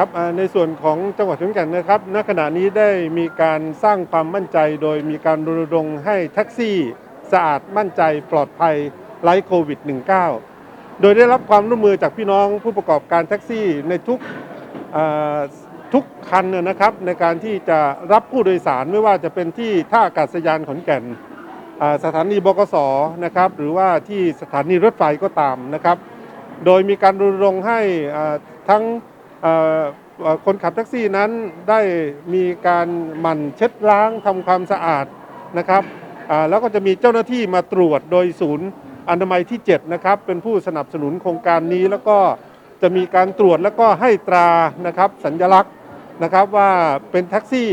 ครับในส่วนของจังหวัดขอนแก่นนะครับณขณะนี้ได้มีการสร้างความมั่นใจ โดยมีการรณรงค์ให้แท็กซี่สะอาดมั่นใจปลอดภัยไร้โควิด -19 โดยได้รับความร่วมมือจากพี่น้องผู้ประกอบการแท็กซี่ในทุกทุกคันนะครับในการที่จะรับผู้โดยสารไม่ว่าจะเป็นที่ท่าอากาศยานขอนแก่นสถานีบกสนะครับหรือว่าที่สถานีรถไฟก็ตามนะครับ โดยมีการรณรงค์ให้ทั้ง คนขับแท็กซี่นั้นได้มีการหมั่นเช็ดล้างทำความสะอาดนะครับแล้วก็จะมีเจ้าหน้าที่มาตรวจโดยศูนย์อนามัยที่ 7 นะครับ เป็นผู้สนับสนุนโครงการนี้แล้วก็จะมีการตรวจแล้วก็ให้ตรานะครับสัญลักษณ์นะครับว่าเป็นแท็กซี่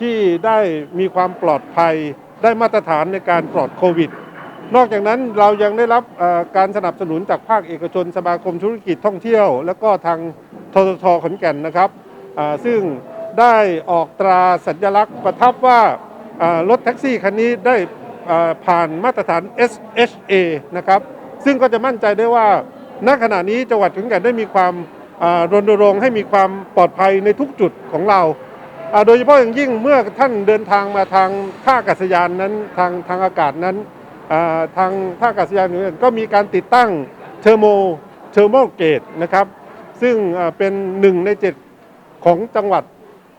ที่ได้มีความปลอดภัยได้มาตรฐานในการปลอดโควิด นอกจากนั้นเรายังได้รับการสนับสนุนจากภาคเอกชนสมาคมธุรกิจท่องเที่ยว แล้วก็ทาง ทททขอนแก่นนะครับซึ่งได้ออกตราสัญลักษณ์ประทับว่ารถแท็กซี่คันนี้ได้ผ่านมาตรฐาน SHA นะครับ ซึ่งก็จะมั่นใจได้ว่าณขณะนี้จังหวัดขอนแก่นได้มีความรณรงค์ให้มีความปลอดภัยในทุกจุดของเรา โดยเฉพาะอย่างยิ่งเมื่อท่านเดินทางมาทางท่าอากาศยานนั้นทางทางอากาศนั้นทางท่าอากาศยานอื่นก็มีการติดตั้งเทอร์โมเทอร์โมเกตนะครับ ซึ่งเป็นหนึ่งในเจ็ดของจังหวัด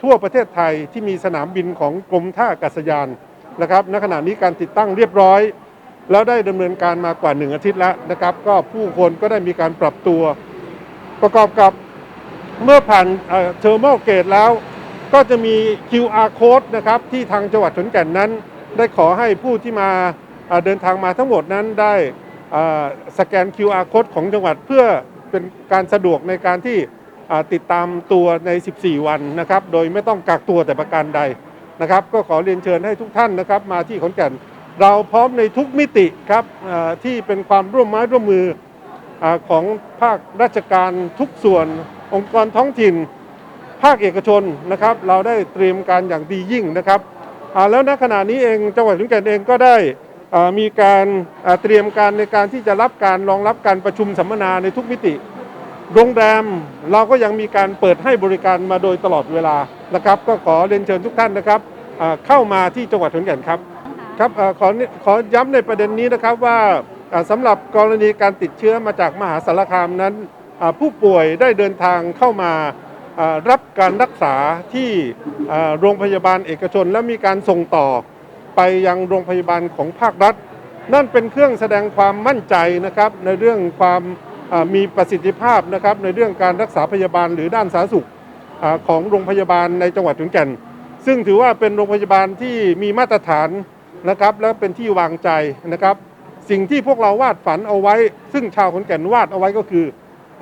ทั่วประเทศไทยที่มีสนามบินของกรมท่าอากาศยานนะครับณขณะนี้การติดตั้งเรียบร้อย แล้วได้ดำเนินการมากว่าหนึ่งอาทิตย์แล้วนะครับ ก็ผู้คนก็ได้มีการปรับตัว ประกอบกับเมื่อผ่านเทอร์โมเกตแล้ว ก็จะมี QR code นะครับที่ทางจังหวัดขอนแก่นนั้น ได้ขอให้ผู้ที่มาเดินทางมาทั้งหมดนั้นได้สแกน QR code ของจังหวัดเพื่อ เป็นการสะดวกในการที่ติดตามตัวใน 14 วันนะครับ โดยไม่ต้องกักตัวแต่ประการใดนะครับ ก็ขอเรียนเชิญให้ทุกท่านนะครับ มาที่ขอนแก่นเราพร้อมในทุกมิติครับที่เป็นความร่วมไม้ร่วมมืออของภาคราชการทุกส่วน องค์กรท้องถิ่น ภาคเอกชนนะครับ เราได้เตรียมการอย่างดียิ่งนะครับแล้วณขณะนี้เองจังหวัดขอนแก่นเองก็ได้ มีการเตรียมการในการที่จะรับการรองรับการประชุมสัมมนาในทุกมิติ โรงแรมเราก็ยังมีการเปิดให้บริการมาโดยตลอดเวลานะครับ ก็ขอเรียนเชิญทุกท่านนะครับเข้ามาที่จังหวัดขอนแก่นครับครับอขอขอย้ำในประเด็นนี้นะครับว่าอ่าสำหรับกรณีการติดเชื้อมาจากมหาสารคามนั้น ผู้ป่วยได้เดินทางเข้ามารับการรักษาที่โรงพยาบาลเอกชน และมีการส่งต่อ ไปยังโรงพยาบาลของภาครัฐ นั่นเป็นเครื่องแสดงความมั่นใจนะครับในเรื่องความมีประสิทธิภาพนะครับในเรื่องการรักษาพยาบาลหรือด้านสาธารณสุขอของโรงพยาบาลในจังหวัดขอนแก่น ซึ่งถือว่าเป็นโรงพยาบาลที่มีมาตรฐานนะครับและเป็นที่วางใจนะครับสิ่งที่พวกเราวาดฝันเอาไว้ ซึ่งชาวขอนแก่นวาดเอาไว้ก็คือ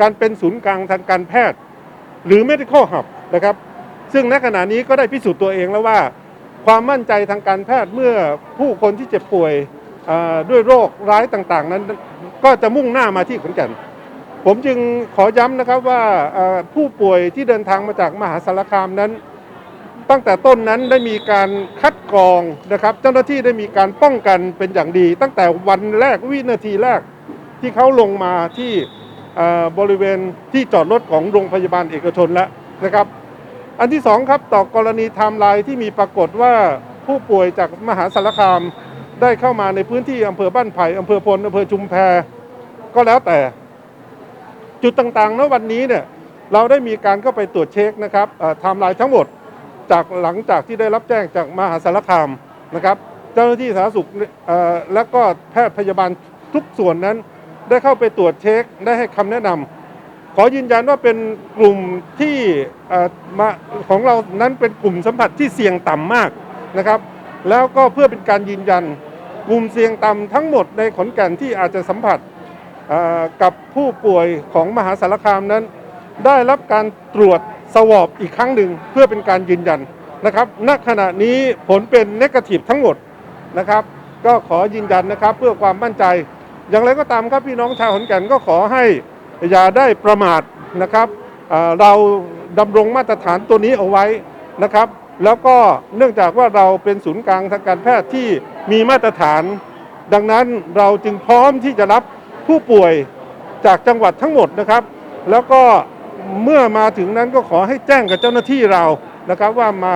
การเป็นศูนย์กลางทางการแพทย์ หรือ medical hub นะครับซึ่งณขณะนี้ก็ได้พิสูจน์ตัวเองแล้วว่า ความมั่นใจทางการแพทย์เมื่อผู้คนที่เจ็บป่วยด้วยโรคร้ายต่างๆ นั้น ก็จะมุ่งหน้ามาที่ขอนแก่น ผมจึงขอย้ำนะครับว่าผู้ป่วยที่เดินทางมาจากมหาสารคามนั้น ตั้งแต่ต้นนั้นได้มีการคัดกรองนะครับ เจ้าหน้าที่ได้มีการป้องกันเป็นอย่างดี ตั้งแต่วันแรกวินาทีแรกที่เขาลงมาที่บริเวณที่จอดรถของโรงพยาบาลเอกชนแล้วนะครับ อันที่สองครับต่อกรณีไทม์ไลน์ที่มีปรากฏว่าผู้ป่วยจากมหาสารคามได้เข้ามาในพื้นที่อำเภอบ้านไผ่อำเภอพลอำเภอชุมแพก็แล้วแต่ จุดต่างๆณวันนี้เนี่ยเราได้มีการเข้าไปตรวจเช็คนะครับไทม์ไลน์ทั้งหมดจากหลังจากที่ได้รับแจ้งจากมหาสารคามนะครับ เจ้าหน้าที่สาธารณสุขและก็แพทย์พยาบาลทุกส่วนนั้น ได้เข้าไปตรวจเช็คได้ให้คำแนะนำ ขอยืนยันว่าเป็นกลุ่มที่มาของเรานั้นเป็นกลุ่มสัมผัสที่เสี่ยงต่ำมากนะครับ แล้วก็เพื่อเป็นการยืนยันกลุ่มเสี่ยงต่ำทั้งหมดในขอนแก่นที่อาจจะสัมผัสกับผู้ป่วยของมหาสารคามนั้น ได้รับการตรวจสวอบอีกครั้งหนึ่งเพื่อเป็นการยืนยันนะครับ ณ ขณะนี้ผลเป็นนกาทีฟทั้งหมดนะครับ ก็ขอยืนยันนะครับเพื่อความมั่นใจ อย่างไรก็ตามครับพี่น้องชาวขอนแก่นก็ขอให้ อย่าได้ประมาทนะครับเราดำรงมาตรฐานตัวนี้เอาไว้นะครับ แล้วก็เนื่องจากว่าเราเป็นศูนย์กลางทางการแพทย์ที่มีมาตรฐาน ดังนั้นเราจึงพร้อมที่จะรับผู้ป่วยจากจังหวัดทั้งหมดนะครับ แล้วก็เมื่อมาถึงนั้นก็ขอให้แจ้งกับเจ้าหน้าที่เรานะครับว่ามา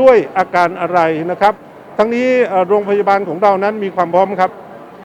ด้วยอาการอะไรนะครับ ทั้งนี้โรงพยาบาลของเรานั้นมีความพร้อมครับ